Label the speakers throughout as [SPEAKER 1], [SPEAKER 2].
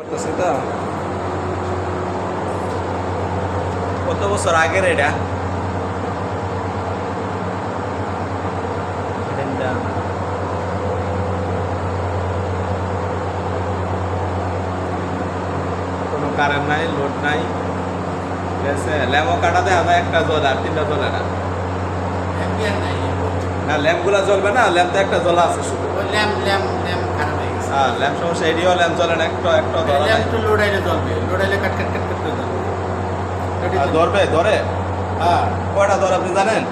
[SPEAKER 1] করতেছি তো? কত বছর আগের এটা? কোনো কারেন্ট নাই লোড নাই। ঠিক আছে ল্যাম্পও কাটা দেয় একটা জ্বলে আর তিনটা জ্বলে না। না ল্যাম্পগুলা জ্বলবে না ল্যাম্প তো একটা জ্বলা আছে শুধু।
[SPEAKER 2] ল্যাম্প ল্যাম্প হয়ে
[SPEAKER 1] হ্যাঁ ল্যাম্প সমস্যা এডিও ল্যাম্প না একটা একটা ধরা নাই
[SPEAKER 2] ল্যাম্প লোড আইলে জ্বলবে লোড আইলে কাট কাট কাট কাট করে জ্বলবে
[SPEAKER 1] ধরবে ধরে
[SPEAKER 2] হ্যাঁ
[SPEAKER 1] কয়টা ধরে আপনি জানেন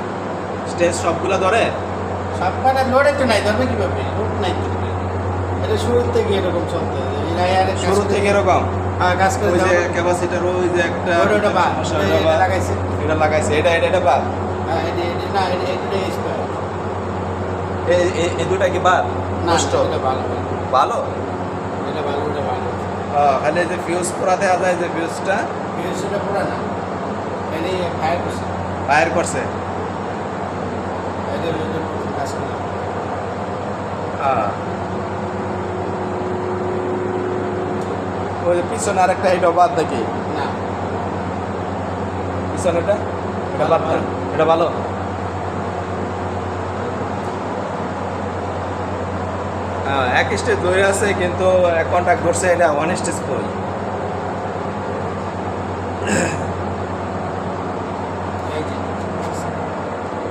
[SPEAKER 1] স্টেজ সবগুলা ধরে
[SPEAKER 2] সব কটা লোডে তো নাই ধরবে কীভাবে লোড নাই তো এটা শুরু থেকে এরকম চলতে
[SPEAKER 1] শুরু থেকে এরকম
[SPEAKER 2] হ্যাঁ কাজ করে
[SPEAKER 1] ওই যে ক্যাপাসিটার ওই যে একটা
[SPEAKER 2] ওটা। লাগাইছে
[SPEAKER 1] এটা লাগাইছে এটা এটা এটা বাদ
[SPEAKER 2] হ্যাঁ এটা এটা না এটা
[SPEAKER 1] এই- দুটা কি বাদ নষ্ট
[SPEAKER 2] ভালো ভালো।
[SPEAKER 1] ভালো?
[SPEAKER 2] এটা ভালো এটা ভালো।
[SPEAKER 1] খালি এই যে ফিউজ করা দেখা যায় যে ফিউজটা
[SPEAKER 2] বিএসসিটা পুরা না। এটা ফায়ার করছে।
[SPEAKER 1] ফায়ার করছে। ওই যে পিছনে আরেকটা এটা বাদ নাকি?
[SPEAKER 2] না।
[SPEAKER 1] পিছনেটা এটা বাদ এটা ভালো? এক স্টেজ ধরে আছে, কিন্তু কন্ট্যাক্ট করছে এটা ওয়ান স্টেজ
[SPEAKER 2] যে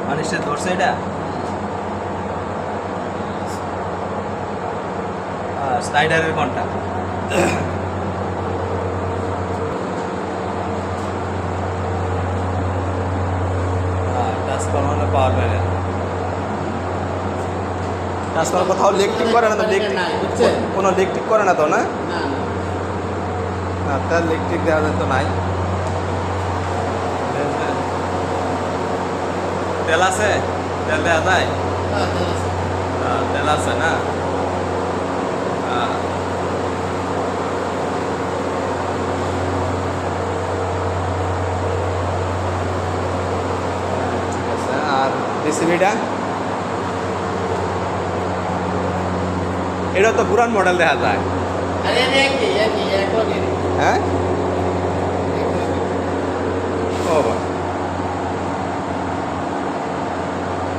[SPEAKER 1] ওয়ান ধরছে এটা। স্লাইডারের contact transformer power panel transformer কোথাও ইলেকট্রিক করে না তো
[SPEAKER 2] বুঝছেন?
[SPEAKER 1] কোনো ইলেকট্রিক করে না তো না?
[SPEAKER 2] না না।
[SPEAKER 1] না তার দেওয়া তো নাই। তেল আছে? তেল দেওয়া যায়?
[SPEAKER 2] ঠিক।
[SPEAKER 1] আহ, তেল আছে না? ঠিক আছে আর রিসিভিটা এটা তো পুরান মডেল দেখা যায়। হ্যাঁ? ও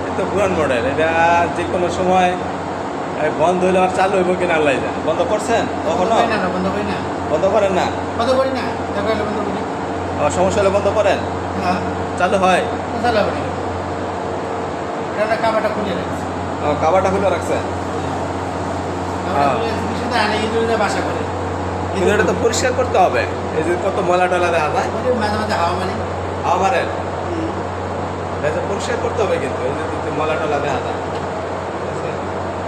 [SPEAKER 1] এটা পুরান মডেল এটা যে কোনো সময় বন্ধ হইলে আর চালু হইব কিনা আল্লাহ জানে। বন্ধ করছেন কখনো?
[SPEAKER 2] বন্ধ না বন্ধ করি না।
[SPEAKER 1] বন্ধ করেন না?
[SPEAKER 2] বন্ধ করি না বন্ধ করি।
[SPEAKER 1] সমস্যা হলে বন্ধ করেন?
[SPEAKER 2] হ্যাঁ।
[SPEAKER 1] চালু হয়?
[SPEAKER 2] কামাটা খুলে রাখছি।
[SPEAKER 1] ও, কাবাটা খুলে রাখছেন?
[SPEAKER 2] শুধু আনে ইঁদুরে বাসা করে।
[SPEAKER 1] কিন্তু এটা তো পরিষ্কার করতে হবে। এই যে কত ময়লা টয়লা দেখা যায়।
[SPEAKER 2] মাঝে মাঝে হাওয়া মানে।
[SPEAKER 1] আমারে এটা পরিষ্কার করতে হবে কিন্তু এই যে কিন্তু ময়লা টয়লা দেখা যায়।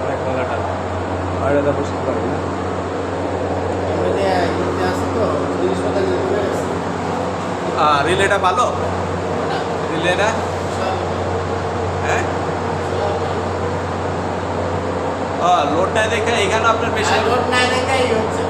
[SPEAKER 1] অনেক ময়লা টয়লা। আর এটা পরিষ্কার করবে না। রিলেটা ভালো? রিলেটা
[SPEAKER 2] সব
[SPEAKER 1] হ্যাঁ ও লোডটা দেখে এখানে আপনার বেশি
[SPEAKER 2] আর লোড নাই দেখাই হচ্ছে